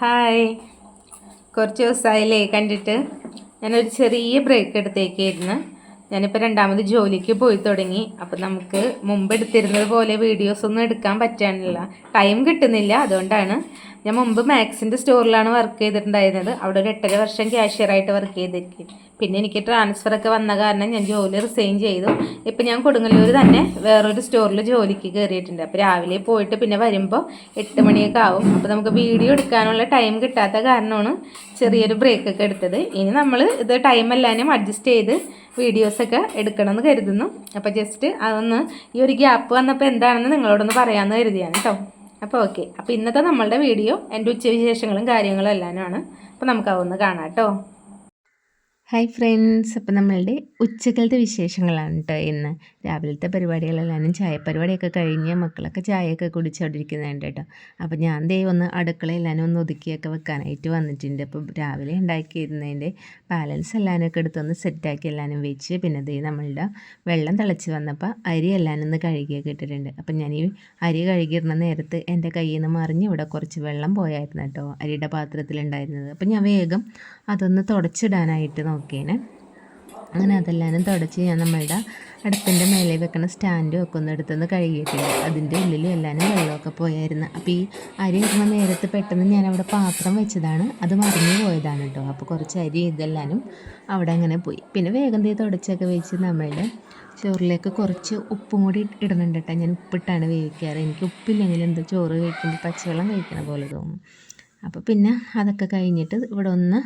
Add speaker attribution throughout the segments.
Speaker 1: Hi. കുറച്ച് ദിവസമായില്ലേ കണ്ടിട്ട്. ഞാനൊരു ചെറിയ ബ്രേക്ക് എടുത്തേക്കായിരുന്നു. ഞാനിപ്പോൾ രണ്ടാമത് ജോലിക്ക് പോയി തുടങ്ങി. അപ്പം നമുക്ക് മുമ്പ് എടുത്തിരുന്നത് പോലെ വീഡിയോസ് ഒന്നും എടുക്കാൻ പറ്റാനില്ല. ടൈം കിട്ടുന്നില്ല അതുകൊണ്ടാണ്. ഞാൻ മുമ്പ് മാക്സിന്റെ സ്റ്റോറിലാണ് വർക്ക് ചെയ്തിട്ടുണ്ടായിരുന്നത്. അവിടെ ഒരു എട്ടര വർഷം ക്യാഷ്യറായിട്ട് വർക്ക് ചെയ്തിരിക്കും പിന്നെ എനിക്ക് ട്രാൻസ്ഫർ ഒക്കെ വന്ന കാരണം ഞാൻ ജോലി റിസൈൻ ചെയ്തു. ഇപ്പം ഞാൻ കൊടുങ്ങല്ലൂർ തന്നെ വേറൊരു സ്റ്റോറിൽ ജോലിക്ക് കയറിയിട്ടുണ്ട് അപ്പോൾ രാവിലെ പോയിട്ട് പിന്നെ വരുമ്പോൾ എട്ട് മണിയൊക്കെ ആവും. അപ്പോൾ നമുക്ക് വീഡിയോ എടുക്കാനുള്ള ടൈം കിട്ടാത്ത കാരണമാണ് ചെറിയൊരു ബ്രേക്ക് ഒക്കെ എടുത്തത്. ഇനി നമ്മൾ ഇത് ടൈം എല്ലാവരും അഡ്ജസ്റ്റ് ചെയ്ത് വീഡിയോസൊക്കെ എടുക്കണമെന്ന് കരുതുന്നു. അപ്പോൾ ജസ്റ്റ് അതൊന്ന് ഈ ഒരു ഗ്യാപ്പ് വന്നപ്പോൾ എന്താണെന്ന് നിങ്ങളോടൊന്ന് പറയാമെന്ന് കരുതിയാണ് കേട്ടോ അപ്പോൾ ഓക്കെ അപ്പോൾ ഇന്നത്തെ നമ്മളുടെ വീഡിയോ എന്റെ ഉച്ചവിശേഷങ്ങളും കാര്യങ്ങളും ആണ് അപ്പോൾ നമുക്ക് അതൊന്ന് കാണാം കേട്ടോ. ഹായ് ഫ്രണ്ട്സ് അപ്പം നമ്മളുടെ ഉച്ചക്കലത്തെ വിശേഷങ്ങളാണ് കേട്ടോ ഇന്ന്. രാവിലത്തെ പരിപാടികളെല്ലാവരും ചായ പരിപാടിയൊക്കെ കഴിഞ്ഞ് മക്കളൊക്കെ ചായയൊക്കെ കുടിച്ചോണ്ടിരിക്കുന്നുണ്ട് കേട്ടോ അപ്പോൾ ഞാൻ ദേ ഒന്ന് അടുക്കളയെല്ലാനും ഒന്ന് ഒതുക്കിയൊക്കെ വെക്കാനായിട്ട് വന്നിട്ടുണ്ട്. അപ്പോൾ രാവിലെ ഉണ്ടാക്കിയിരുന്നതിന്റെ ബാലൻസ് എല്ലാനൊക്കെ എടുത്തൊന്ന് സെറ്റാക്കി എല്ലാനും വെച്ച് പിന്നെ ദേ നമ്മളുടെ വെള്ളം തിളച്ച് വന്നപ്പോൾ അരി എല്ലാനും ഒന്ന് കഴുകിയൊക്കെ ഇട്ടിട്ടുണ്ട്. അപ്പം ഞാൻ ഈ അരി കഴുകിയിരുന്ന നേരത്ത് എന്റെ കയ്യിൽ നിന്ന് മറിഞ്ഞ് ഇവിടെ കുറച്ച് വെള്ളം പോയായിരുന്നു കേട്ടോ അരിയുടെ പാത്രത്തിലുണ്ടായിരുന്നത്. അപ്പം ഞാൻ വേഗം അതൊന്ന് തുടച്ചിടാനായിട്ട് നോക്കിയേനെ അങ്ങനെ അതെല്ലാം തുടച്ച് ഞാൻ നമ്മളുടെ അടുപ്പിന്റെ മേലെ വെക്കണ സ്റ്റാൻഡും ഒക്കെ ഒന്ന് എടുത്തൊന്ന് കഴുകിയിട്ടുണ്ട്. അതിന്റെ ഉള്ളിൽ എല്ലാവരും വെള്ളമൊക്കെ പോയായിരുന്നു. അപ്പോൾ ഈ അരി ഇടുന്ന നേരത്ത് പെട്ടെന്ന് ഞാൻ അവിടെ പാത്രം വെച്ചതാണ്. അത് മറിഞ്ഞു പോയതാണ് കേട്ടോ. അപ്പോൾ കുറച്ച് അരി ഇതെല്ലാനും അവിടെ അങ്ങനെ പോയി. പിന്നെ വേഗം തീ തുടച്ചൊക്കെ വെച്ച് നമ്മളുടെ ചോറിലേക്ക് കുറച്ച് ഉപ്പും കൂടി ഇടുന്നുണ്ട് കേട്ടോ. ഞാൻ ഉപ്പിട്ടാണ് വേവിക്കാറ്. എനിക്ക് ഉപ്പില്ലെങ്കിൽ എന്താ ചോറ് കഴിക്കുമ്പോൾ പച്ചവെള്ളം കഴിക്കണ പോലെ തോന്നും. അപ്പോൾ പിന്നെ അതൊക്കെ കഴിഞ്ഞിട്ട് ഇവിടെ ഒന്ന്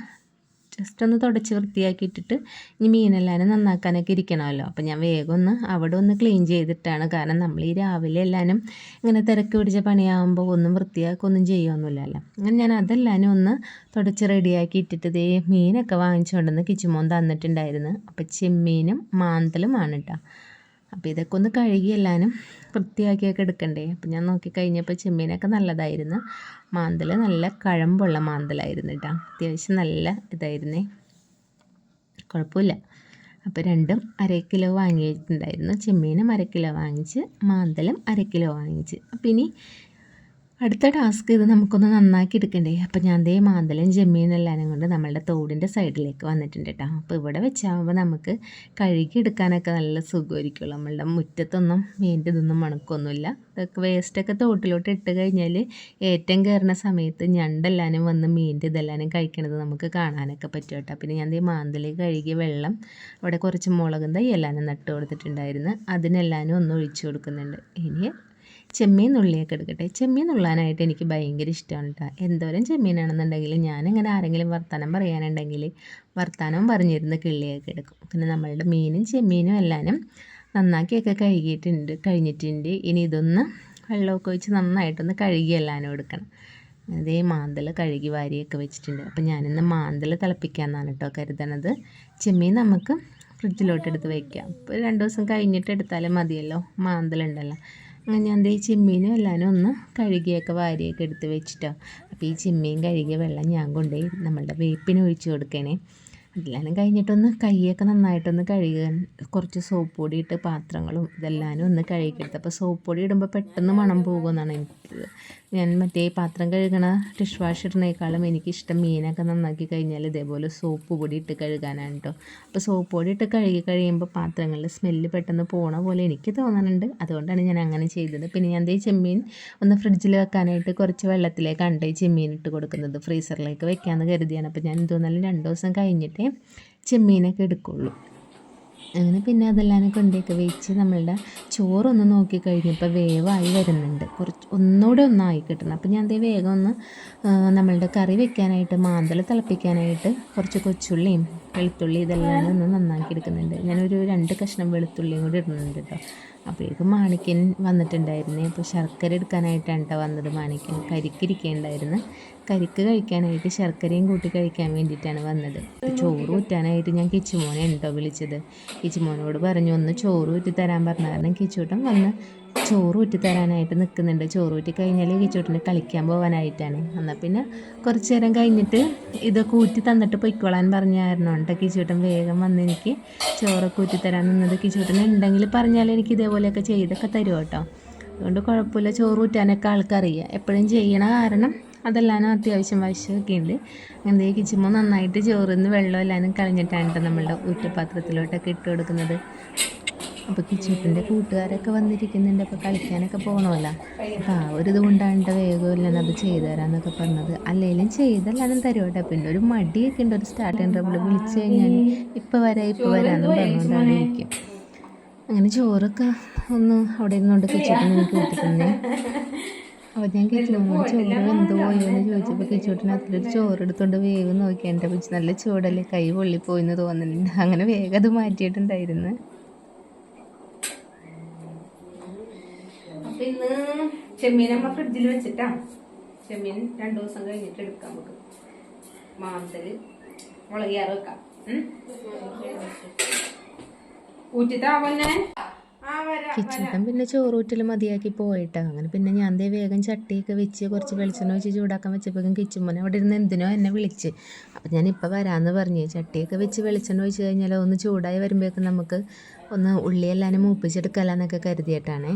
Speaker 1: ജസ്റ്റ് ഒന്ന് തുടച്ച് വൃത്തിയാക്കിയിട്ടിട്ട് ഇനി മീനെല്ലാവരും നന്നാക്കാനൊക്കെ ഇരിക്കണമല്ലോ. അപ്പോൾ ഞാൻ വേഗം ഒന്ന് അവിടെ ഒന്ന് ക്ലീൻ ചെയ്തിട്ടാണ്. കാരണം നമ്മൾ ഈ രാവിലെ എല്ലാവരും ഇങ്ങനെ തിരക്ക് പിടിച്ച പണിയാകുമ്പോൾ ഒന്നും വൃത്തിയാക്കൊന്നും ചെയ്യുമൊന്നുമില്ലല്ലോ അങ്ങനെ ഞാൻ അതെല്ലാവരും ഒന്ന് തുടച്ച് റെഡിയാക്കി ഇട്ടിട്ട് ഇതേ മീനൊക്കെ വാങ്ങിച്ചുകൊണ്ടെന്ന് കിച്ചുമോൻ തന്നിട്ടുണ്ടായിരുന്നു. അപ്പോൾ ചെമ്മീനും മാന്തലുമാണ് കേട്ടോ അപ്പോൾ ഇതൊക്കെ ഒന്ന് കഴുകി എല്ലാനും വൃത്തിയാക്കിയൊക്കെ എടുക്കണ്ടേ. അപ്പം ഞാൻ നോക്കി കഴിഞ്ഞപ്പോൾ ചെമ്മീനൊക്കെ നല്ലതായിരുന്നു. മാന്തൽ നല്ല കഴമ്പുള്ള മാന്തലായിരുന്നു കേട്ടോ അത്യാവശ്യം നല്ല ഇതായിരുന്നേ. കുഴപ്പമില്ല. അപ്പോൾ രണ്ടും അര കിലോ വാങ്ങിയിട്ടുണ്ടായിരുന്നു. ചെമ്മീനും അര കിലോ വാങ്ങിച്ച് മാന്തലും അര കിലോ വാങ്ങിച്ച്. അപ്പം ഇനി അടുത്ത ടാസ്ക് ഇത് നമുക്കൊന്ന് നന്നാക്കി എടുക്കണ്ടേ? അപ്പോൾ ഞാൻ ദേ മാന്തലും ജമ്മീനെല്ലാനും കൊണ്ട് നമ്മളുടെ തോടിന്റെ സൈഡിലേക്ക് വന്നിട്ടുണ്ട് കേട്ടോ അപ്പോൾ ഇവിടെ വെച്ചാകുമ്പോൾ നമുക്ക് കഴുകി എടുക്കാനൊക്കെ നല്ല സുഖമായിരിക്കുള്ളൂ നമ്മളുടെ മുറ്റത്തൊന്നും വേണ്ടി ഇതൊന്നും മണക്കൊന്നുമില്ല. ഇതൊക്കെ വേസ്റ്റൊക്കെ തോട്ടിലോട്ട് ഇട്ട് കഴിഞ്ഞാൽ ഏറ്റവും കയറുന്ന സമയത്ത് ഞണ്ടെല്ലാനും വന്ന് മീന്റെ ഇതെല്ലാനും കഴിക്കണത് നമുക്ക് കാണാനൊക്കെ പറ്റും കേട്ടോ പിന്നെ ഞാൻ ദേ മാന്തൽ കഴുകിയ വെള്ളം അവിടെ കുറച്ച് മുളകും തൈ എല്ലാനും നട്ട് കൊടുത്തിട്ടുണ്ടായിരുന്നു. അതിനെല്ലാനും ഒന്ന് ഒഴിച്ചു കൊടുക്കുന്നുണ്ട്. ഇനി ചെമ്മീൻ നുള്ളിയൊക്കെ എടുക്കട്ടെ. ചെമ്മീൻ നുള്ളാനായിട്ട് എനിക്ക് ഭയങ്കര ഇഷ്ടമാണ് കേട്ടോ എന്തോരം ചെമ്മീനാണെന്നുണ്ടെങ്കിൽ ഞാനിങ്ങനെ ആരെങ്കിലും വർത്തമാനം പറയാനുണ്ടെങ്കിൽ വർത്തമാനവും പറഞ്ഞിരുന്ന കിള്ളിയൊക്കെ എടുക്കും. പിന്നെ നമ്മളുടെ മീനും ചെമ്മീനും എല്ലാനും നന്നാക്കിയൊക്കെ കഴുകിയിട്ടുണ്ട് കഴിഞ്ഞിട്ടുണ്ട്. ഇനി ഇതൊന്ന് വെള്ളമൊക്കെ ഒഴിച്ച് നന്നായിട്ടൊന്ന് കഴുകി എല്ലാനും എടുക്കണം. അതേ മാന്തൽ കഴുകി വാരിയൊക്കെ വെച്ചിട്ടുണ്ട്. അപ്പോൾ ഞാനിന്ന് മാന്തൽ തിളപ്പിക്കാമെന്നാണ് കേട്ടോ കരുതണത്. ചെമ്മീൻ നമുക്ക് ഫ്രിഡ്ജിലോട്ട് എടുത്ത് വയ്ക്കാം ഇപ്പോൾ രണ്ട് ദിവസം കഴിഞ്ഞിട്ട് എടുത്താലും മതിയല്ലോ. മാന്തലുണ്ടല്ലോ അങ്ങനെ ഞാൻ ഈ ചെമ്മീനും എല്ലാവരും ഒന്ന് കഴുകിയൊക്കെ വാരിയൊക്കെ എടുത്ത് വെച്ചിട്ടോ. അപ്പോൾ ഈ ചെമ്മീൻ കഴുകിയ വെള്ളം ഞാൻ കൊണ്ടുപോയി നമ്മളുടെ വേപ്പിന് ഒഴിച്ചു കൊടുക്കണേ. അതെല്ലാം കഴിഞ്ഞിട്ടൊന്ന് കൈയൊക്കെ നന്നായിട്ടൊന്ന് കഴുകുക കുറച്ച് സോപ്പ് പൊടി ഇട്ട് പാത്രങ്ങളും ഇതെല്ലാനും ഒന്ന് കഴുകിയെടുത്ത്. അപ്പോൾ സോപ്പ് പൊടി ഇടുമ്പോൾ പെട്ടെന്ന് മണം പോകുമെന്നാണ് എനിക്ക് ഞാൻ മറ്റേ പാത്രം കഴുകണ ഡിഷ് വാഷ് ഇടുന്നേക്കാളും എനിക്കിഷ്ടം മീനൊക്കെ നന്നാക്കി കഴിഞ്ഞാൽ ഇതേപോലെ സോപ്പ് പൊടി ഇട്ട് കഴുകാനാണ് കേട്ടോ അപ്പോൾ സോപ്പ് പൊടി ഇട്ട് കഴുകി കഴിയുമ്പോൾ പാത്രങ്ങളിൽ സ്മെല്ല് പെട്ടെന്ന് പോണ പോലെ എനിക്ക് തോന്നുന്നുണ്ട് അതുകൊണ്ടാണ് ഞാൻ അങ്ങനെ ചെയ്തത്. പിന്നെ ഞാൻ ദേ ചെമ്മീൻ ഒന്ന് ഫ്രിഡ്ജിൽ വെക്കാനായിട്ട് കുറച്ച് വെള്ളത്തിലേക്കാണ് ഈ ചെമ്മീൻ ഇട്ട് കൊടുക്കുന്നത് ഫ്രീസറിലേക്ക് വെക്കാമെന്ന് കരുതിയാണ്. അപ്പോൾ ഞാൻ എന്തോന്നാലും രണ്ട് ദിവസം കഴിഞ്ഞിട്ടേ ചെമ്മീനൊക്കെ എടുക്കുള്ളൂ. അങ്ങനെ പിന്നെ അതെല്ലാം കൊണ്ടൊക്കെ വെച്ച് നമ്മളുടെ ചോറൊന്ന് നോക്കി കഴിഞ്ഞപ്പോൾ വേവായി വരുന്നുണ്ട്. കുറച്ച് ഒന്നുകൂടെ ഒന്നായി കിട്ടണം. അപ്പോൾ ഞാൻ അതേ വേഗം ഒന്ന് നമ്മളുടെ കറി വെക്കാനായിട്ട് മാന്തൽ തിളപ്പിക്കാനായിട്ട് കുറച്ച് കൊച്ചുള്ളിയും വെളുത്തുള്ളി ഇതെല്ലാം ഒന്ന് നന്നാക്കി എടുക്കുന്നുണ്ട്. ഞാനൊരു രണ്ട് കഷ്ണം വെളുത്തുള്ളിയും കൂടി ഇടുന്നുണ്ട് കേട്ടോ. അപ്പോഴേക്കും മാണിക്കൻ വന്നിട്ടുണ്ടായിരുന്നേ. അപ്പോൾ ശർക്കര എടുക്കാനായിട്ടാണ് കേട്ടോ വന്നത് മാണിക്കൻ കരിക്കിരിക്കേണ്ടായിരുന്നു. കരിക്ക് കഴിക്കാനായിട്ട് ശർക്കരയും കൂട്ടി കഴിക്കാൻ വേണ്ടിയിട്ടാണ് വന്നത്. ചോറ് ഊറ്റാനായിട്ട് ഞാൻ കിച്ചുമോനെ ഉണ്ടോ വിളിച്ചത്. കിച്ചുമോനോട് പറഞ്ഞു ഒന്ന് ചോറ് ഊറ്റി തരാൻ പറഞ്ഞായിരുന്നു. കിച്ചൂട്ടം വന്ന് ചോറ് ഊറ്റി തരാനായിട്ട് നിൽക്കുന്നുണ്ട്. ചോറ് ഊറ്റി കഴിഞ്ഞാൽ കിച്ചൂട്ടിന് കളിക്കാൻ പോകാനായിട്ടാണ് എന്നാൽ പിന്നെ കുറച്ച് നേരം കഴിഞ്ഞിട്ട് ഇതൊക്കെ ഊറ്റി തന്നിട്ട് പൊയ്ക്കോളാൻ പറഞ്ഞായിരുന്നു. കേട്ടോ കിച്ചൂട്ടൻ വേഗം വന്ന് എനിക്ക് ചോറൊക്കെ ഊറ്റി തരാൻ നിന്നത് കിച്ചൂട്ടൻ ഉണ്ടെങ്കിൽ പറഞ്ഞാൽ എനിക്ക് ഇതേപോലെയൊക്കെ ചെയ്തൊക്കെ തരും കേട്ടോ അതുകൊണ്ട് കുഴപ്പമില്ല ചോറ് ഊറ്റാനൊക്കെ ആൾക്കറിയാം. എപ്പോഴും ചെയ്യണ കാരണം അതെല്ലാം അത്യാവശ്യം വശമൊക്കെ ഉണ്ട്. അങ്ങനെ കിച്ചുമ്പോൾ നന്നായിട്ട് ചോറിൽ നിന്ന് വെള്ളം എല്ലാനും കളഞ്ഞിട്ടാണ് നമ്മളുടെ ഊറ്റപാത്രത്തിലോട്ടൊക്കെ ഇട്ട് കൊടുക്കുന്നത്. അപ്പോൾ കിച്ചപ്പിന്റെ കൂട്ടുകാരൊക്കെ വന്നിരിക്കുന്നുണ്ട്. അപ്പോൾ കളിക്കാനൊക്കെ പോകണമല്ലോ അപ്പോൾ ആ ഒരു ഇത് കൊണ്ടാണ് വേഗമില്ലെന്ന് അത് ചെയ്തു തരാമെന്നൊക്കെ പറഞ്ഞത്. അല്ലെങ്കിലും ചെയ്തല്ലാനും തരുവട്ടെ പിന്നെ ഒരു മടിയൊക്കെ ഉണ്ട്. ഒരു സ്റ്റാർട്ടിങ് ട്രബിൾ വിളിച്ചു കഴിഞ്ഞാൽ ഇപ്പോൾ വരാം ഇപ്പോൾ വരാമെന്ന് പറഞ്ഞുകൊണ്ടാണ് ഇരിക്കും അങ്ങനെ ചോറൊക്കെ ഒന്ന് അവിടെ ഇരുന്നുകൊണ്ട് കിച്ചപ്പിന് എനിക്ക് കിട്ടിക്കുന്നേ അപ്പോൾ ഞാൻ കിച്ചൂട്ടിനോട് ചോറ് എന്ത് എന്തോ എന്ന് ചോദിച്ചപ്പോൾ കിച്ചൂട്ടിനകത്തൊരു ചോറ് എടുത്തുകൊണ്ട് വേഗം നോക്കി എന്റെ പിടിച്ച് നല്ല ചൂടല്ലേ? കൈ പൊള്ളിപ്പോയിന്ന് തോന്നുന്നുണ്ട്. അങ്ങനെ വേഗം അത് മാറ്റിയിട്ടുണ്ടായിരുന്നു.
Speaker 2: അപ്പൊ ഇന്ന് ചെമ്മീൻ നമ്മ ഫ്രിഡ്ജിൽ വെച്ചിട്ടാ. ചെമ്മീൻ രണ്ടു ദിവസം കഴിഞ്ഞിട്ട് എടുക്കാം നമുക്ക്. മാന്തൽ മുളകിയാറ് വെക്കാം? ഊറ്റിത്താവന്നെ
Speaker 1: പിന്നെ? ചോറൂറ്റൽ മതിയാക്കി പോയിട്ടാ. അങ്ങനെ പിന്നെ ഞാൻ ദേ വേഗം ചട്ടിയൊക്കെ വെച്ച് കുറച്ച് വെളിച്ചെണ്ണ വെച്ച് ചൂടാക്കാൻ വെച്ചപ്പോഴേക്കും കിച്ചുമ്മനെ അവിടെ ഇരുന്ന് എന്തിനോ എന്നെ വിളിച്ച്. അപ്പം ഞാൻ ഇപ്പോൾ വരാമെന്ന് പറഞ്ഞു. ചട്ടിയൊക്കെ വെച്ച് വെളിച്ചെണ്ണ ഒഴിച്ച് കഴിഞ്ഞാൽ ഒന്ന് ചൂടായി വരുമ്പോഴേക്കും നമുക്ക് ഒന്ന് ഉള്ളിയെല്ലാം മൂപ്പിച്ചെടുക്കലാന്നൊക്കെ കരുതിയിട്ടാണേ.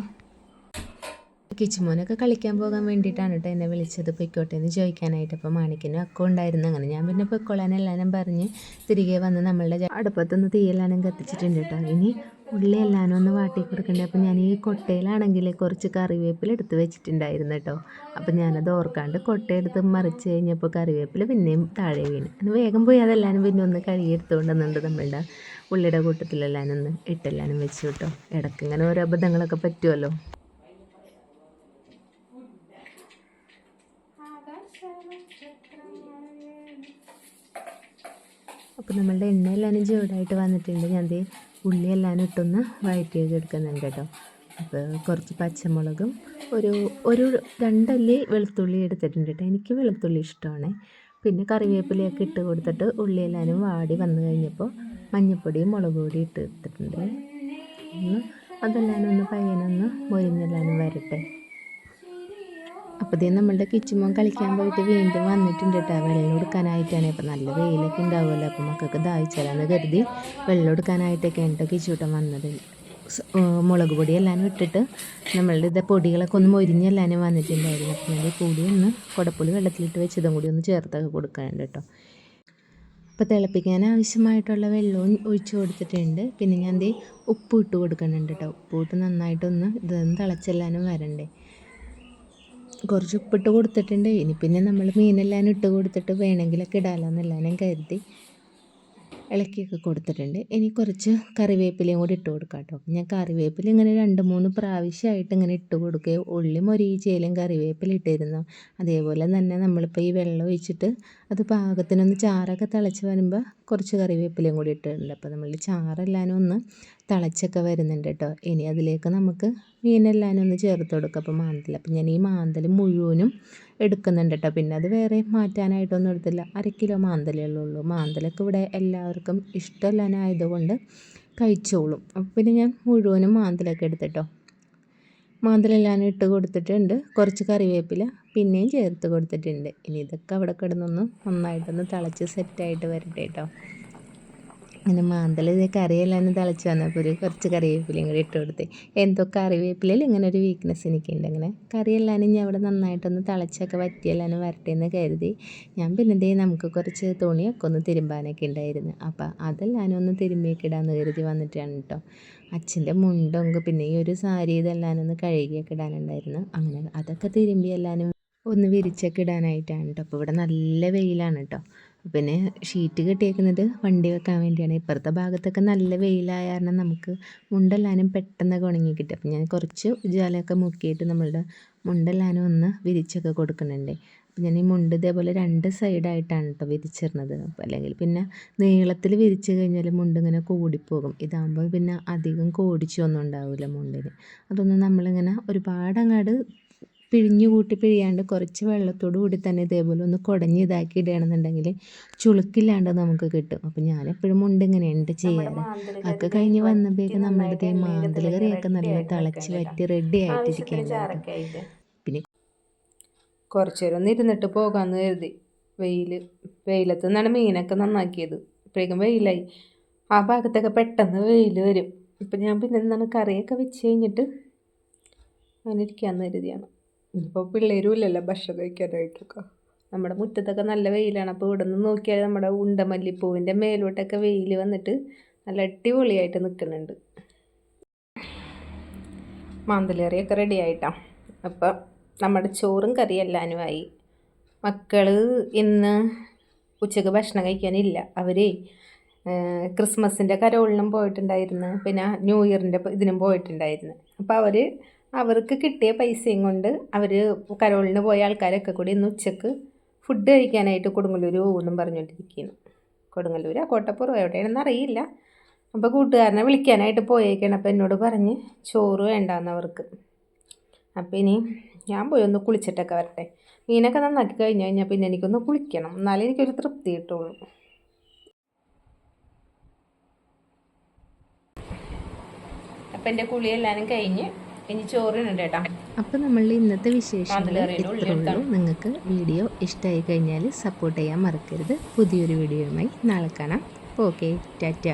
Speaker 1: കിച്ചുമോനൊക്കെ കളിക്കാൻ പോകാൻ വേണ്ടിയിട്ടാണ് കേട്ടോ എന്നെ വിളിച്ചത്. പൊയ്ക്കോട്ടെ എന്ന് ചോദിക്കാനായിട്ട് അപ്പോൾ മാണിക്കിനും അക്കോ ഉണ്ടായിരുന്നു. അങ്ങനെ ഞാൻ പിന്നെ പൊയ്ക്കോളാൻ എല്ലാവരും പറഞ്ഞ് തിരികെ വന്ന് നമ്മളുടെ അടുപ്പത്തൊന്ന് തീയെല്ലാനും കത്തിച്ചിട്ടുണ്ട് കേട്ടോ ഇനി ഉള്ളി എല്ലാനും ഒന്ന് വാട്ടി കൊടുക്കണ്ടേ? അപ്പോൾ ഞാൻ ഈ കൊട്ടയിലാണെങ്കിൽ കുറച്ച് കറിവേപ്പില എടുത്ത് വെച്ചിട്ടുണ്ടായിരുന്നു കേട്ടോ അപ്പോൾ ഞാനത് ഓർക്കാണ്ട് കൊട്ടയെടുത്ത് മറിച്ച് കഴിഞ്ഞപ്പോൾ കറിവേപ്പില പിന്നെയും താഴെ വീണ്. അത് വേഗം പോയി അതെല്ലാനും പിന്നെ ഒന്ന് കഴുകി എടുത്തുകൊണ്ട് നമ്മളുടെ ഉള്ളിയുടെ കൂട്ടത്തിലെല്ലാനും ഒന്ന് ഇട്ടെല്ലാനും വെച്ചു കേട്ടോ ഇടയ്ക്ക് ഇങ്ങനെ ഓരോ അബദ്ധങ്ങളൊക്കെ പറ്റുമല്ലോ അപ്പോൾ നമ്മളുടെ എണ്ണ എല്ലാവരും ചൂടായിട്ട് വന്നിട്ടുണ്ട്. ഞാൻ ദേ ഉള്ളി എല്ലാം ഇട്ടൊന്ന് വഴറ്റിയൊക്കെ എടുക്കുന്നുണ്ട് കേട്ടോ. അപ്പോൾ കുറച്ച് പച്ചമുളകും ഒരു ഒരു രണ്ടല്ലി വെളുത്തുള്ളി എടുത്തിട്ടുണ്ട് കേട്ടോ. എനിക്ക് വെളുത്തുള്ളി ഇഷ്ടമാണ്. പിന്നെ കറിവേപ്പിലയൊക്കെ ഇട്ട് കൊടുത്തിട്ട് ഉള്ളി എല്ലാവരും വാടി വന്നു കഴിഞ്ഞപ്പോൾ മഞ്ഞൾപ്പൊടിയും മുളക് പൊടി ഇട്ട് എടുത്തിട്ടുണ്ട്. ഒന്ന് ഒന്ന് പയ്യനൊന്ന് മൊരിഞ്ഞെല്ലാനും വരട്ടെ. അപ്പോൾ നമ്മളുടെ കിച്ചുമോൻ കളിക്കാൻ പോയിട്ട് വീണ്ടും വന്നിട്ടുണ്ട് കേട്ടോ വെള്ളം എടുക്കാനായിട്ടാണ് അപ്പം നല്ല വെയിലൊക്കെ ഉണ്ടാവുമല്ലോ. അപ്പോൾ മക്കൾക്ക് ദാഹിച്ചാലാന്ന് കരുതി വെള്ളം എടുക്കാനായിട്ടൊക്കെ കേട്ടോ കിച്ചൂട്ടം വന്നത്. മുളക് പൊടി എല്ലാം ഇട്ടിട്ട് നമ്മളുടെ ഇത് പൊടികളൊക്കെ ഒന്ന് മൊരിഞ്ഞെല്ലാനും വന്നിട്ടുണ്ടായിരുന്നു. അപ്പം അതിന്റെ കൂടി ഒന്ന് കുടപ്പുളി വെള്ളത്തിലിട്ട് വെച്ചതും കൂടി ഒന്ന് ചേർത്തൊക്കെ കൊടുക്കാനുണ്ട് കേട്ടോ അപ്പോൾ തിളപ്പിക്കാൻ ആവശ്യമായിട്ടുള്ള വെള്ളവും ഒഴിച്ചു കൊടുത്തിട്ടുണ്ട്. പിന്നെ ഞാൻ ദേ ഉപ്പ് ഇട്ട് കൊടുക്കുന്നുണ്ട് കേട്ടോ ഉപ്പ് ഇട്ട് നന്നായിട്ടൊന്ന് ഇതൊന്ന് തിളച്ചെല്ലാനും വരണ്ടേ. കുറച്ച് ഉപ്പിട്ട് കൊടുത്തിട്ടുണ്ട്. ഇനി പിന്നെ നമ്മൾ മീനെല്ലാം ഇട്ട് കൊടുത്തിട്ട് വേണമെങ്കിലൊക്കെ ഇടാമല്ലോ ഞാൻ കരുതി. ഇളക്കിയൊക്കെ കൊടുത്തിട്ടുണ്ട്. ഇനി കുറച്ച് കറിവേപ്പിലയും കൂടി ഇട്ട് കൊടുക്കാം കേട്ടോ. ഞാൻ കറിവേപ്പില ഇങ്ങനെ രണ്ട് മൂന്ന് പ്രാവശ്യമായിട്ട് ഇങ്ങനെ ഇട്ട് കൊടുക്കുകയും ഉള്ളി മൊരീച്ചയിലും കറിവേപ്പില ഇട്ടിരുന്നു. അതേപോലെ തന്നെ നമ്മളിപ്പോൾ ഈ വെള്ളം ഒഴിച്ചിട്ട് അത് പാകത്തിനൊന്ന് ചാറൊക്കെ തിളച്ച് വരുമ്പോൾ കുറച്ച് കറിവേപ്പിലയും കൂടി ഇട്ടിട്ടുണ്ട്. അപ്പോൾ നമ്മൾ ചാറെല്ലാനും ഒന്ന് തിളച്ചൊക്കെ വരുന്നുണ്ട് കേട്ടോ. ഇനി അതിലേക്ക് നമുക്ക് മീനെല്ലാനും ഒന്ന് ചേർത്ത് കൊടുക്കാം. അപ്പോൾ മാന്തൽ അപ്പോൾ ഞാൻ ഈ മാന്തൽ മുഴുവനും എടുക്കുന്നുണ്ട് കേട്ടോ പിന്നെ അത് വേറെ മാറ്റാനായിട്ടൊന്നും എടുത്തില്ല. അര കിലോ മാന്തലേ ഉള്ളൂ. മാന്തലൊക്കെ ഇവിടെ എല്ലാവർക്കും ഇഷ്ടമല്ലാനായതുകൊണ്ട് കഴിച്ചോളും. അപ്പോൾ പിന്നെ ഞാൻ മുഴുവനും മാന്തലൊക്കെ എടുത്തിട്ടോ. മാന്തലെല്ലാം ഇട്ട് കൊടുത്തിട്ടുണ്ട്. കുറച്ച് കറിവേപ്പില പിന്നെയും ചേർത്ത് കൊടുത്തിട്ടുണ്ട്. ഇനി ഇതൊക്കെ അവിടെ കിടന്നൊന്ന് നന്നായിട്ടൊന്ന് തിളച്ച് സെറ്റായിട്ട് വരട്ടെ കേട്ടോ അങ്ങനെ മാന്തൽ ഇത് കറിയെല്ലാം തിളച്ച് വന്നപ്പോൾ ഒരു കുറച്ച് കറിവേപ്പിലയും കൂടി ഇട്ട് കൊടുത്ത്. എന്തോ കറിവേപ്പിലയിൽ ഇങ്ങനെ ഒരു വീക്ക്നെസ് എനിക്കുണ്ട്. അങ്ങനെ കറിയെല്ലാം ഞാൻ അവിടെ നന്നായിട്ടൊന്ന് തിളച്ചൊക്കെ വറ്റിയെല്ലാം വരട്ടെ എന്ന് കരുതി. ഞാൻ പിന്നെന്തേ നമുക്ക് കുറച്ച് തുണിയൊക്കെ ഒന്ന് തിരുമ്പാനൊക്കെ ഉണ്ടായിരുന്നു അപ്പോൾ അതെല്ലാം ഒന്ന് തിരുമ്മിയൊക്കെ ഇടാമെന്ന് കരുതി വന്നിട്ടാണ് കേട്ടോ അച്ഛന്റെ മുണ്ടൊങ്ക് പിന്നെ ഈ ഒരു സാരി ഇതെല്ലാം ഒന്ന് കഴുകിയൊക്കെ ഇടാനുണ്ടായിരുന്നു. അങ്ങനെ അതൊക്കെ തിരുമ്പി എല്ലാവരും ഒന്ന് വിരിച്ചൊക്കെ ഇടാനായിട്ടാണ് കേട്ടോ അപ്പോൾ ഇവിടെ നല്ല വെയിലാണ് കേട്ടോ പിന്നെ ഷീറ്റ് കെട്ടിയേക്കുന്നത് വണ്ടി വെക്കാൻ വേണ്ടിയാണ്. ഇപ്പുറത്തെ ഭാഗത്തൊക്കെ നല്ല വെയിലായ കാരണം നമുക്ക് മുണ്ടെല്ലാനും പെട്ടെന്നൊക്കെ ഉണങ്ങി കിട്ടും. അപ്പം ഞാൻ കുറച്ച് ഉജാലയൊക്കെ മുക്കിയിട്ട് നമ്മളുടെ മുണ്ടെല്ലാനും ഒന്ന് വിരിച്ചൊക്കെ കൊടുക്കുന്നുണ്ട്. അപ്പം ഞാൻ ഈ മുണ്ട് ഇതേപോലെ രണ്ട് സൈഡായിട്ടാണ് കേട്ടോ വിരിച്ചിരുന്നത് അപ്പം അല്ലെങ്കിൽ പിന്നെ നീളത്തിൽ വിരിച്ചു കഴിഞ്ഞാൽ മുണ്ട് ഇങ്ങനെ കൂടിപ്പോകും. ഇതാകുമ്പോൾ പിന്നെ അധികം കോടിച്ചൊന്നും ഉണ്ടാവില്ല മുണ്ടിന്. അതൊന്നും നമ്മളിങ്ങനെ ഒരുപാട് അങ്ങോട്ട് പിഴിഞ്ഞു കൂട്ടി പിഴിയാണ്ട് കുറച്ച് വെള്ളത്തോടു കൂടി തന്നെ ഇതേപോലെ ഒന്ന് കുടഞ്ഞ് ഇതാക്കി ഇടുകയാണെന്നുണ്ടെങ്കിൽ ചുളുക്കില്ലാണ്ട് നമുക്ക് കിട്ടും. അപ്പം ഞാൻ എപ്പോഴും മുണ്ട് ഇങ്ങനെയുണ്ട് ചെയ്യാറ് അതൊക്കെ കഴിഞ്ഞ് വന്നപ്പോഴേക്കും നമ്മുടെ മാന്തൽ കറിയൊക്കെ നല്ല തിളച്ച് വറ്റി റെഡി ആയിട്ടിരിക്കുകയാണ് പിന്നെ
Speaker 2: കുറച്ച് നേരം ഒന്ന് ഇരുന്നിട്ട് പോകാമെന്ന് കരുതി. വെയിൽ വെയിലത്ത് നിന്നാണ് മീനൊക്കെ നന്നാക്കിയത്. ഇപ്പോഴേക്കും വെയിലായി. ആ ഭാഗത്തൊക്കെ പെട്ടെന്ന് വെയിൽ വരും. ഇപ്പം ഞാൻ പിന്നെ എന്താണ് കറിയൊക്കെ വെച്ച് കഴിഞ്ഞിട്ട് അങ്ങനെ ഇരിക്കാമെന്ന് കരുതിയാണ്. ഇപ്പോൾ പിള്ളേരും ഇല്ലല്ലോ ഭക്ഷണം കഴിക്കാനായിട്ടൊക്കെ. നമ്മുടെ മുറ്റത്തൊക്കെ നല്ല വെയിലാണ്. അപ്പോൾ ഇവിടെ നിന്ന് നോക്കിയാൽ നമ്മുടെ ഉണ്ടമല്ലിപ്പൂവിന്റെ മേലോട്ടൊക്കെ വെയിൽ വന്നിട്ട് നല്ല അടിപൊളിയായിട്ട് നിൽക്കുന്നുണ്ട്. മാന്തലേറിയൊക്കെ റെഡി ആയിട്ടാണ് അപ്പം നമ്മുടെ ചോറും കറിയെല്ലാനും ആയി. മക്കൾ ഇന്ന് ഉച്ചയ്ക്ക് ഭക്ഷണം കഴിക്കാനില്ല. അവരേ ക്രിസ്മസിന്റെ കരോളിനും പോയിട്ടുണ്ടായിരുന്നു. പിന്നെ ന്യൂ ഇയറിന്റെ ഇതിനും പോയിട്ടുണ്ടായിരുന്നു. അപ്പോൾ അവർ അവർക്ക് കിട്ടിയ പൈസയും കൊണ്ട് അവർ കരോളിന് പോയ ആൾക്കാരൊക്കെ കൂടി ഇന്ന് ഉച്ചയ്ക്ക് ഫുഡ് കഴിക്കാനായിട്ട് കൊടുങ്ങല്ലൂർ പോകുമെന്നും പറഞ്ഞുകൊണ്ടിരിക്കുന്നു. കൊടുങ്ങല്ലൂർ കോട്ടപ്പുറം എവിടെയാണെന്ന് അറിയില്ല. അപ്പോൾ കൂട്ടുകാരനെ വിളിക്കാനായിട്ട് പോയേക്കാണ്. അപ്പോൾ എന്നോട് പറഞ്ഞ് ചോറ് വേണ്ടാന്ന് അവർക്ക്. അപ്പോൾ ഇനി ഞാൻ പോയി ഒന്ന് കുളിച്ചിട്ടൊക്കെ വരട്ടെ. മീനൊക്കെ നന്നാക്കി കഴിഞ്ഞു കഴിഞ്ഞാൽ പിന്നെ എനിക്കൊന്ന് കുളിക്കണം. എന്നാലേ എനിക്കൊരു തൃപ്തി കിട്ടുള്ളൂ. അപ്പം എന്റെ കുളിയെല്ലാവരും കഴിഞ്ഞ് ഇനി ചോറിനുണ്ട് കേട്ടോ.
Speaker 1: അപ്പോൾ നമ്മളുടെ ഇന്നത്തെ
Speaker 2: വിശേഷം
Speaker 1: ഇത്രേ ഉള്ളൂ. നിങ്ങൾക്ക് വീഡിയോ ഇഷ്ടമായി കഴിഞ്ഞാൽ സപ്പോർട്ട് ചെയ്യാൻ മറക്കരുത്. പുതിയൊരു വീഡിയോയുമായി നാളെ കാണാം. Okay tata.